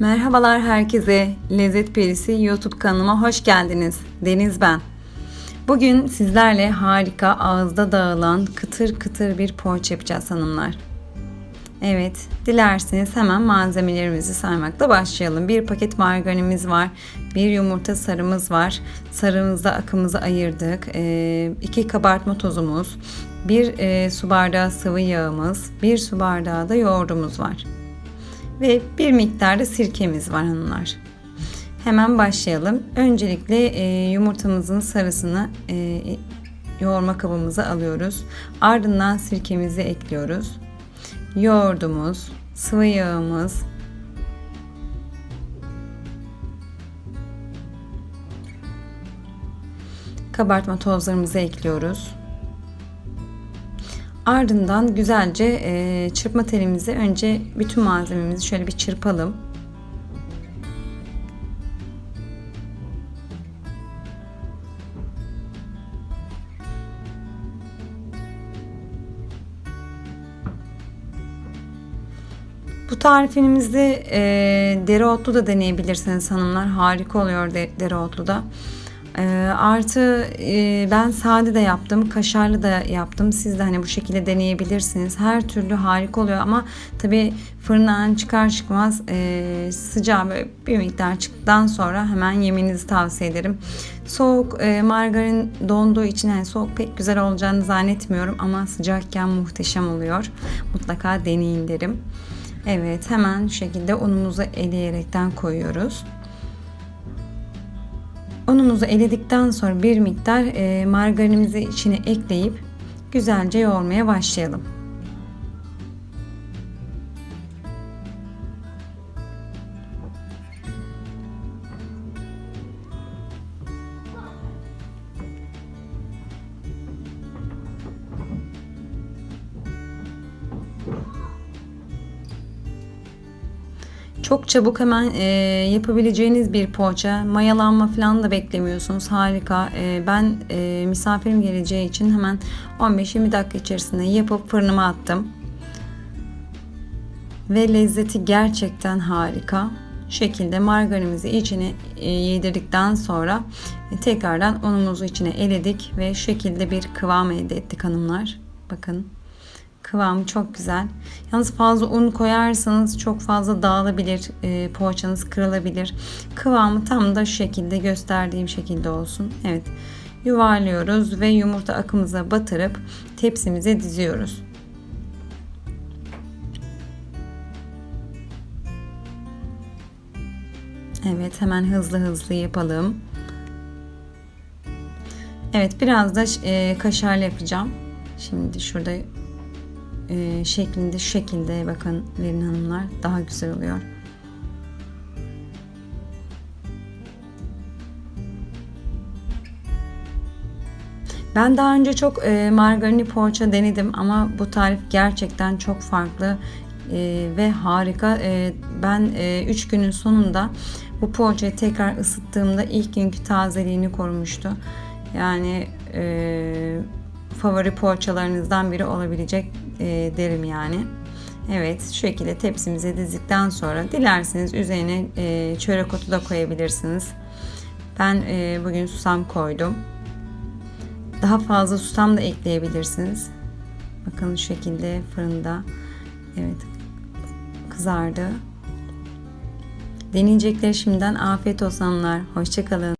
Merhabalar herkese. Lezzet Perisi YouTube kanalıma hoş geldiniz. Deniz ben. Bugün sizlerle harika ağızda dağılan kıtır kıtır bir poğaça yapacağız hanımlar. Evet, dilerseniz hemen malzemelerimizi saymakla başlayalım. Bir paket margarinimiz var, bir yumurta sarımız var. Sarımızda akımızı ayırdık. Ee, iki kabartma tozumuz, bir e, su bardağı sıvı yağımız, bir su bardağı da yoğurdumuz var ve bir miktar da sirkemiz var hanımlar. Hemen başlayalım. Öncelikle e, yumurtamızın sarısını e, yoğurma kabımıza alıyoruz. Ardından sirkemizi ekliyoruz. Yoğurdumuz, sıvı yağımız, kabartma tozlarımızı ekliyoruz. Ardından güzelce e, çırpma telimizi önce bütün malzememizi şöyle bir çırpalım. Bu tarifimizde e, dereotlu da deneyebilirsiniz hanımlar. Harika oluyor de, dereotlu da. E, artı e, ben sade de yaptım, kaşarlı da yaptım. Siz de hani bu şekilde deneyebilirsiniz. Her türlü harika oluyor ama tabi fırından çıkar çıkmaz e, sıcağı böyle bir miktar çıktıktan sonra hemen yemenizi tavsiye ederim. Soğuk e, margarin donduğu için yani soğuk pek güzel olacağını zannetmiyorum ama sıcakken muhteşem oluyor. Mutlaka deneyin derim. Evet hemen şu şekilde unumuzu eleyerekten koyuyoruz. Unumuzu eledikten sonra bir miktar e, margarinimizi içine ekleyip güzelce yoğurmaya başlayalım. Çok çabuk hemen e, yapabileceğiniz bir poğaça. Mayalanma falan da beklemiyorsunuz. Harika. E, ben e, misafirim geleceği için hemen 15-20 dakika içerisinde yapıp fırınıma attım. Ve lezzeti gerçekten harika. Şekilde margarinimizi içine e, yedirdikten sonra e, tekrardan unumuzu içine eledik ve şekilde bir kıvam elde ettik hanımlar. Bakın. Kıvamı çok güzel. Yalnız fazla un koyarsanız çok fazla dağılabilir. E, poğaçanız kırılabilir. Kıvamı tam da şu şekilde gösterdiğim şekilde olsun. Evet. Yuvarlıyoruz ve yumurta akımıza batırıp tepsimize diziyoruz. Evet hemen hızlı hızlı yapalım. Evet biraz da e, kaşarlı yapacağım. Şimdi şurada e, şeklinde şu şekilde bakın verin hanımlar daha güzel oluyor. Ben daha önce çok e, margarinli poğaça denedim ama bu tarif gerçekten çok farklı e, ve harika. E, ben 3 e, üç günün sonunda bu poğaçayı tekrar ısıttığımda ilk günkü tazeliğini korumuştu. Yani e, favori poğaçalarınızdan biri olabilecek e, derim yani. Evet şu şekilde tepsimize dizdikten sonra dilerseniz üzerine e, çörek otu da koyabilirsiniz. Ben e, bugün susam koydum. Daha fazla susam da ekleyebilirsiniz. Bakın şu şekilde fırında evet kızardı. Deneyecekler şimdiden afiyet olsunlar. Hoşçakalın.